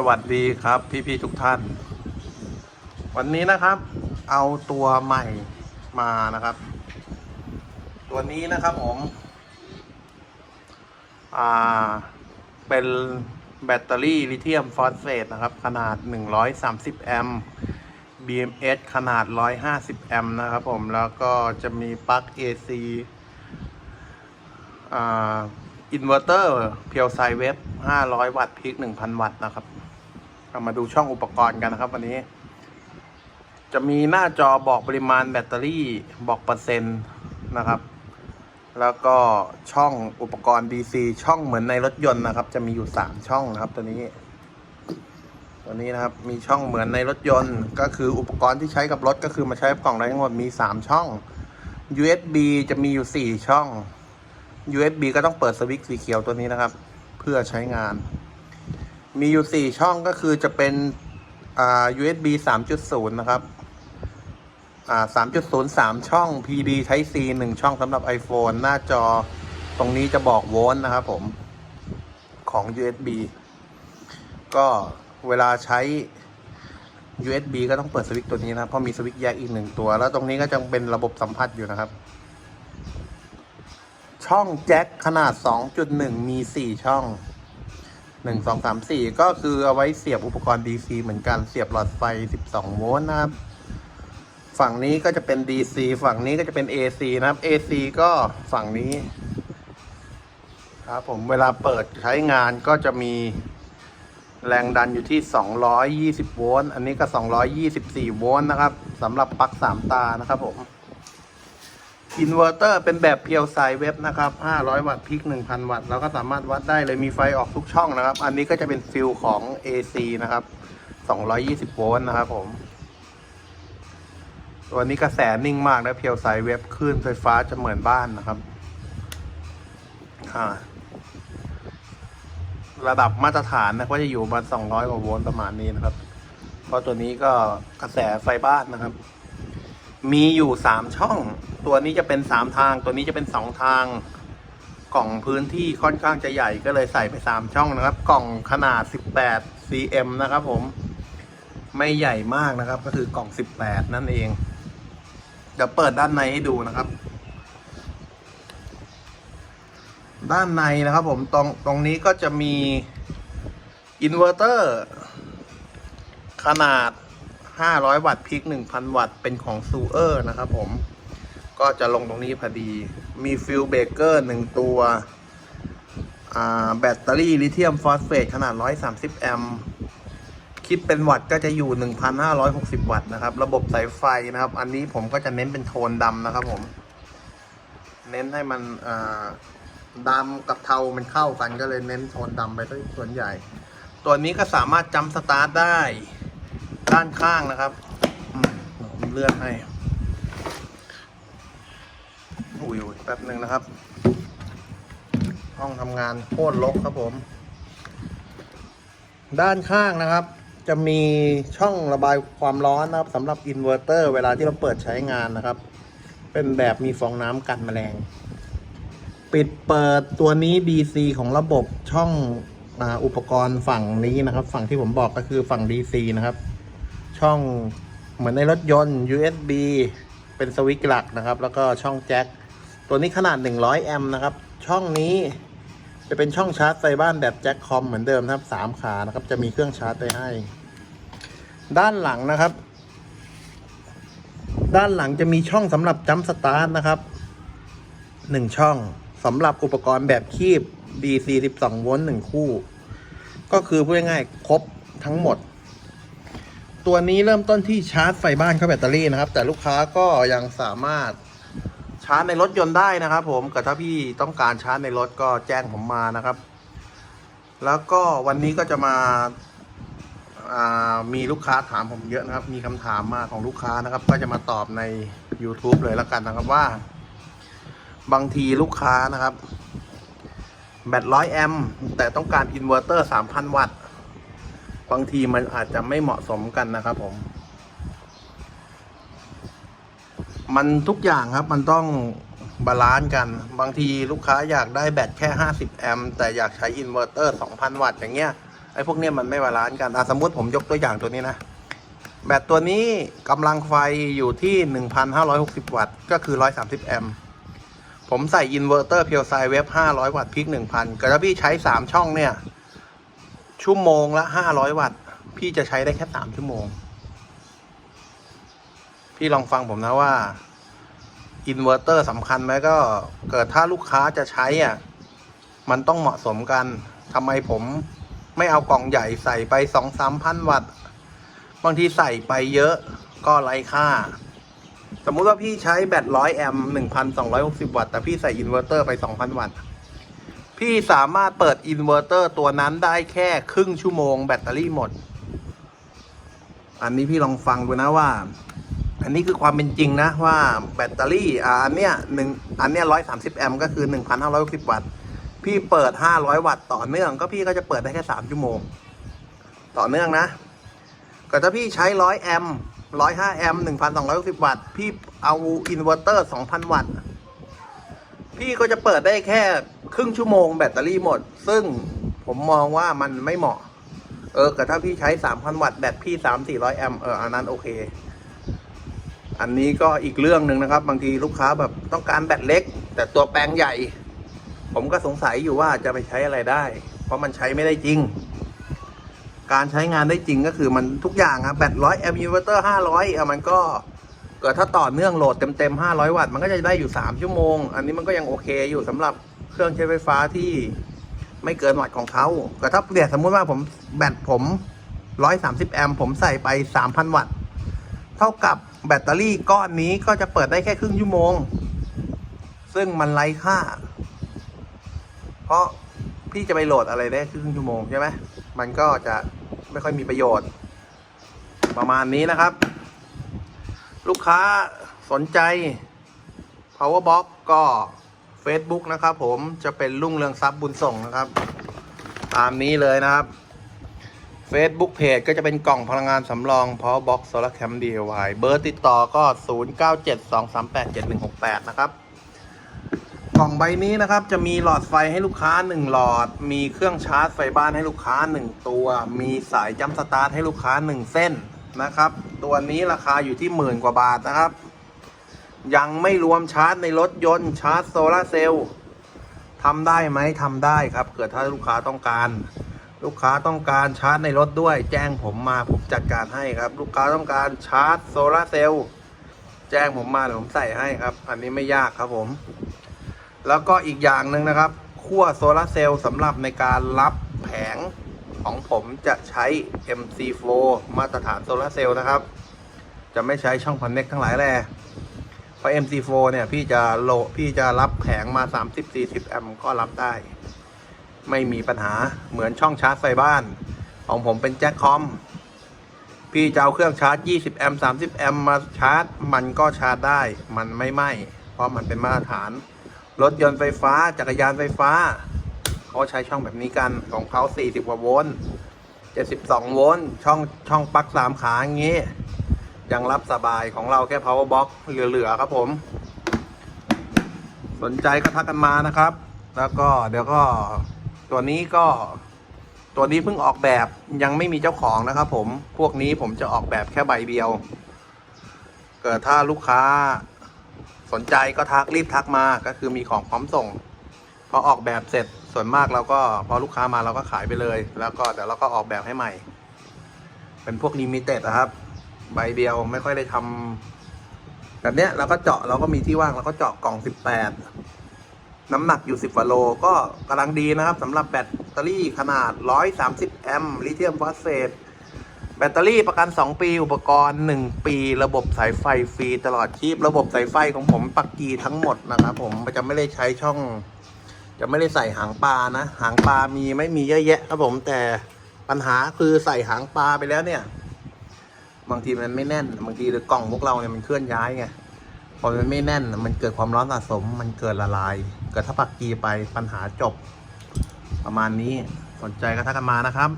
สวัสดีครับพี่ๆทุกท่าน วันนี้นะครับ เอาตัวใหม่มานะครับ ตัวนี้นะครับผมอ่าเป็นแบตเตอรี่ลิเธียมฟอสเฟตนะครับ ขนาด 130 แอมป์ BMS ขนาด 150 แอมป์นะครับผมแล้วก็จะมีปลั๊ก AC อ่าอินเวอร์เตอร์เพียวไซเวฟ500 วัตต์พีค1,000 วัตต์นะครับ เรามาดูช่องอุปกรณ์กันนะครับ วันนี้ จะมีหน้าจอบอกปริมาณแบตเตอรี่บอกเปอร์เซ็นต์นะครับ แล้วก็ช่องอุปกรณ์ DC ช่องเหมือนในรถยนต์นะครับ จะมีอยู่3ช่องนะครับ ตัวนี้ ตัวนี้นะครับ มีช่องเหมือนในรถยนต์ ก็คืออุปกรณ์ที่ใช้กับรถก็คือมาใช้กับกล่องได้ทั้งหมดมี3ช่อง USB จะมีอยู่4ช่อง USB ก็ต้องเปิดสวิตช์สีเขียวตัวนี้นะครับ เพื่อใช้งาน มีอยู่ 4 ช่องก็คือจะเป็นอ่า USB 3.0 นะครับอ่า3.0 3 ช่อง PD Type C 1 ช่องสำหรับ iPhone หน้าจอตรงนี้จะบอกโวลต์นะครับผม ของ USB ก็เวลาใช้ USB ก็ต้องเปิดสวิตช์ตัวนี้นะครับ เพราะมีสวิตช์แยกอีกหนึ่งตัว แล้วตรงนี้ก็จะเป็นระบบสัมผัสอยู่นะครับ ช่องแจ็คขนาด 2.1 มี 4 ช่อง 1 2 3 4ก็คือเอาไว้เสียบอุปกรณ์ DC เหมือนกันเสียบหลอดไฟ12โวลต์นะครับ ฝั่งนี้ก็จะเป็น DC ฝั่งนี้ก็จะเป็น AC นะครับ AC ก็ฝั่งนี้ ครับผมเวลาเปิดใช้งานก็จะมีแรงดันอยู่ที่ 220 โวลต์ อันนี้ก็ 224 โวลต์นะครับสำหรับปลั๊ก 3 ตานะครับผม อินเวอร์เตอร์เป็นแบบเพียวไซเว็บนะครับ 500 วัตต์พีค1,000 วัตต์แล้วก็สามารถวัดได้เลยมีไฟออกทุกช่องนะครับ อันนี้ก็จะเป็นฟิลของ AC นะครับ 220 โวลต์นะครับผม ตัวนี้กระแสนิ่งมากนะเพียวไซเว็บคลื่นไฟฟ้าจะเหมือนบ้านนะครับระดับมาตรฐานนะก็จะอยู่ประมาณ200 กว่าโวลต์ประมาณนี้นะครับ เพราะตัวนี้ก็กระแสไฟบ้านนะครับ มีอยู่สามช่อง ตัวนี้จะเป็นสามทาง ตัวนี้จะเป็นสองทาง กล่องพื้นที่ค่อนข้างจะใหญ่ก็เลยใส่ไปสามช่องนะครับ กล่องขนาด 18 cm นะครับ ผม ไม่ใหญ่มากนะครับ ก็คือกล่อง 18 นั่นเอง เดี๋ยวเปิดด้านในให้ดูนะครับ ด้านในนะครับ ผมตรงตรงนี้ก็จะมีอินเวอร์เตอร์ขนาด 500 วัตต์พีค1,000 วัตต์ เป็นของซูเออร์นะครับผม ก็จะลงตรงนี้พอดี มีฟิลเบเกอร์หนึ่งตัวอ่าแบตเตอรี่ลิเธียมฟอสเฟตขนาด 130 แอมป์คิดเป็นวัตต์ก็จะอยู่ 1,560 วัตต์นะครับ ระบบสายไฟนะครับ อันนี้ผมก็จะเน้นเป็นโทนดำนะครับผม เน้นให้มันอ่าดำกับเทามันเข้ากันก็เลยเน้นโทนดำไปส่วนใหญ่ ตัวนี้ก็สามารถจำสตาร์ทได้ด้านข้างนะครับผมเลือนให้ อุ้ยๆ แป๊บหนึ่งนะครับ ห้องทำงานโคตรรกครับผม ด้านข้างนะครับ จะมีช่องระบายความร้อนนะครับสำหรับอินเวอร์เตอร์เวลาที่เราเปิดใช้งานนะครับ เป็นแบบมีฟองน้ำกันแมลง ปิดเปิดตัวนี้ DC ของระบบช่องอาอุปกรณ์ฝั่งนี้นะครับ ฝั่งที่ผมบอกก็คือฝั่ง DC นะครับ ช่องเหมือนในรถยนต์ USB เป็นสวิตช์หลักนะครับ แล้วก็ช่องแจ็ค ตัวนี้ขนาด 100 แอมป์นะครับ ช่องนี้จะเป็นช่องชาร์จไฟบ้านแบบแจ็คคอมเหมือนเดิมนะครับ3ขานะครับ จะมีเครื่องชาร์จไปให้ ด้านหลังนะครับ ด้านหลังจะมีช่องสำหรับจัมสตาร์ทนะครับ1ช่องสำหรับอุปกรณ์แบบคีบ DC 12 โวลต์1คู่ ก็คือพูดง่ายๆครบทั้งหมด ตัวนี้เริ่มต้นที่ชาร์จไฟบ้านเข้าแบตเตอรี่นะครับ แต่ลูกค้าก็ยังสามารถ ชาร์จในรถยนต์ได้นะครับ ผมแต่ถ้าพี่ต้องการชาร์จในรถก็แจ้งผมมานะครับ แล้วก็วันนี้ก็จะมาามีลูกค้าถามผมเยอะนะครับ มีคำถามมาของลูกค้านะครับ ก็จะมาตอบใน YouTube เลยแล้วกันนะครับว่า บางทีลูกค้านะครับ แบตร้อยแอมป์แต่ต้องการอินเวอร์เตอร์3,000 วัตต์ บางทีมันอาจจะไม่เหมาะสมกันนะครับผม มันทุกอย่างครับมันต้องบาลานซ์กัน บางทีลูกค้าอยากได้แบตแค่ 50 แอมป์แต่อยากใช้อินเวอร์เตอร์ 2,000 วัตต์อย่างเงี้ยไอ้พวกเนี้ยมันไม่บาลานซ์กันอะสมมติผมยกตัวอย่างตัวนี้นะ แบตตัวนี้กำลังไฟอยู่ที่ 1,560 วัตต์ก็คือ 130 แอมป์ผมใส่อินเวอร์เตอร์เพียวไซเวฟ500 วัตต์พิก 1,000ก็ถ้าพี่ใช้ 3 ช่องเนี่ย ชั่วโมงละ 500 วัตต์พี่จะใช้ได้แค่ 3 ชั่วโมง พี่ลองฟังผมนะว่าอินเวอร์เตอร์สำคัญไหมก็เกิดถ้าลูกค้าจะใช้อะมันต้องเหมาะสมกันทำไมผมไม่เอากล่องใหญ่ใส่ไปสองสามพันวัตต์บางทีใส่ไปเยอะก็ไร้ค่า สมมุติว่าพี่ใช้แบตร้อยแอมป์หนึ่งพันสองร้อยหกสิบวัตต์แต่พี่ใส่อินเวอร์เตอร์ไปสองพันวัตต์พี่สามารถเปิดอินเวอร์เตอร์ตัวนั้นได้แค่ครึ่งชั่วโมงแบตเตอรี่หมด อันนี้พี่ลองฟังดูนะว่า อันนี้คือความเป็นจริงนะว่าแบตเตอรี่อ่าอันเนี้ยหนึ่งอันเนี้ยร้อยสามสิบแอมป์ก็คือหนึ่งพันห้าร้อยสิบวัตต์ พี่เปิดห้าร้อยวัตต์ต่อเนื่อง ก็พี่ก็จะเปิดได้แค่สามชั่วโมง ต่อเนื่องนะก็ถ้าพี่ใช้ร้อยแอมป์ร้อยห้าแอมป์หนึ่งพันสองร้อยสิบวัตต์ พี่เอาอินเวอร์เตอร์สองพันวัตต์ พี่ก็จะเปิดได้แค่ครึ่งชั่วโมงแบตเตอรี่หมด ซึ่งผมมองว่ามันไม่เหมาะ เออแต่ถ้าพี่ใช้สามพันวัตต์แบตพี่สามสี่ร้อยแอมป์เอออันนั้นโอเค อันนี้ก็อีกเรื่องหนึ่งนะครับ บางทีลูกค้าแบบต้องการแบตเล็ก แต่ตัวแปลงใหญ่ ผมก็สงสัยอยู่ว่าจะไปใช้อะไรได้ เพราะมันใช้ไม่ได้จริง การใช้งานได้จริงก็คือมันทุกอย่างอะแบตร้อยแอมป์อินเวอร์เตอร์ห้าร้อยอะมันก็เกิดถ้าต่อเนื่องโหลดเต็มๆห้าร้อยวัตต์มันก็จะได้อยู่สามชั่วโมง อันนี้มันก็ยังโอเคอยู่สำหรับเครื่องใช้ไฟฟ้าที่ไม่เกินวัตต์ของเขาแต่ถ้าเนี่ยสมมุติว่าผมแบตผมร้อยสามสิบแอมป์ผมใส่ไปสามพันวัตต์ เท่ากับแบตเตอรี่ก้อนนี้ก็จะเปิดได้แค่ครึ่งชั่วโมง ซึ่งมันไร้ค่า เพราะพี่จะไปโหลดอะไรได้ครึ่งชั่วโมงใช่ไหมมันก็จะไม่ค่อยมีประโยชน์ ประมาณนี้นะครับ ลูกค้าสนใจ Powerbox ก็ Facebook นะครับผมจะเป็นรุ่งเรืองทรัพย์บุญส่งนะครับ ตามนี้เลยนะครับ Facebook Page ก็จะเป็นกล่องพลังงานสำรอง Powerbox Solar Cam DIY เบอร์ติดต่อก็ 0972387168 นะครับ กล่องใบนี้นะครับ จะมีหลอดไฟให้ลูกค้า 1 หลอด มีเครื่องชาร์จไฟบ้านให้ลูกค้า 1 ตัว มีสายจัมสตาร์ทให้ลูกค้า 1 เส้นนะครับ ตัวนี้ราคาอยู่ที่หมื่นกว่าบาทนะครับ ยังไม่รวมชาร์จในรถยนต์ชาร์จโซลาเซลล์ทำได้ไหมทำได้ครับเกิดถ้าลูกค้าต้องการ ลูกค้าต้องการชาร์จในรถด้วย แจ้งผมมาผมจัดการให้ครับ ลูกค้าต้องการชาร์จโซลาเซลล์แจ้งผมมาเดี๋ยวผมใส่ให้ครับ อันนี้ไม่ยากครับผม แล้วก็อีกอย่างหนึ่งนะครับขั้วโซลาเซลล์สำหรับในการรับแผงของผมจะใช้ MC4 มาตรฐานโซลาเซลล์นะครับ จะไม่ใช้ช่องคอนเน็กทั้งหลายแหล่เพราะ MC4 เนี่ยพี่จะโลพี่จะรับแผงมา 30-40 แอมป์ก็รับได้ ไม่มีปัญหาเหมือนช่องชาร์จไฟบ้าน ของผมเป็นแจ็คคอม พี่จะเอาเครื่องชาร์จ 20 แอมป์ 30 แอมป์มาชาร์จ มันก็ชาร์จได้ มันไม่ไหม้ เพราะมันเป็นมาตรฐาน รถยนต์ไฟฟ้า จักรยานไฟฟ้า เขาใช้ช่องแบบนี้กัน ของเขา40กว่าโวลต์72 โวลต์ ช่องช่องปลั๊กสามขาอย่างงี้ ยังรับสบายของเราแค่ power box เหลือๆครับผม สนใจก็ทักกันมานะครับแล้วก็เดี๋ยวก็ ตัวนี้ก็ตัวนี้เพิ่งออกแบบยังไม่มีเจ้าของนะครับผมพวกนี้ผมจะออกแบบแค่ใบเดียว เกิดถ้าลูกค้าสนใจก็ทักรีบทักมาก็คือมีของพร้อมส่งพอออกแบบเสร็จส่วนมากเราก็พอลูกค้ามาเราก็ขายไปเลย แล้วก็เดี๋ยวเราก็ออกแบบให้ใหม่ เป็นพวกลิมิเต็ดนะครับ ใบเดียวไม่ค่อยได้ทำแบบเนี้ยเราก็เจาะเราก็มีที่ว่างเราก็เจาะกล่อง18 น้ำหนักอยู่ 10ฟาโล ก็กำลังดีนะครับสำหรับแบตเตอรี่ขนาด 130 แอมป์ลิเธียมฟอสเฟตแบตเตอรี่ประกัน 2 ปี อุปกรณ์ 1 ปี ระบบสายไฟฟรีตลอดชีพ ระบบสายไฟของผมปักกีทั้งหมดนะครับผมจะไม่ได้ใช้ช่อง จะไม่ได้ใส่หางปลานะ หางปลามีไม่มีเยอะแยะครับผมแต่ปัญหาคือใส่หางปลาไปแล้วเนี่ย บางทีมันไม่แน่น บางทีกล่องพวกเราเนี่ยมันเคลื่อนย้ายไง พอมันไม่แน่นมันเกิดความร้อนสะสม มันเกิดละลาย เกิดถ้าปักกีไปปัญหาจบ ประมาณนี้สนใจก็ทักกันมานะครับ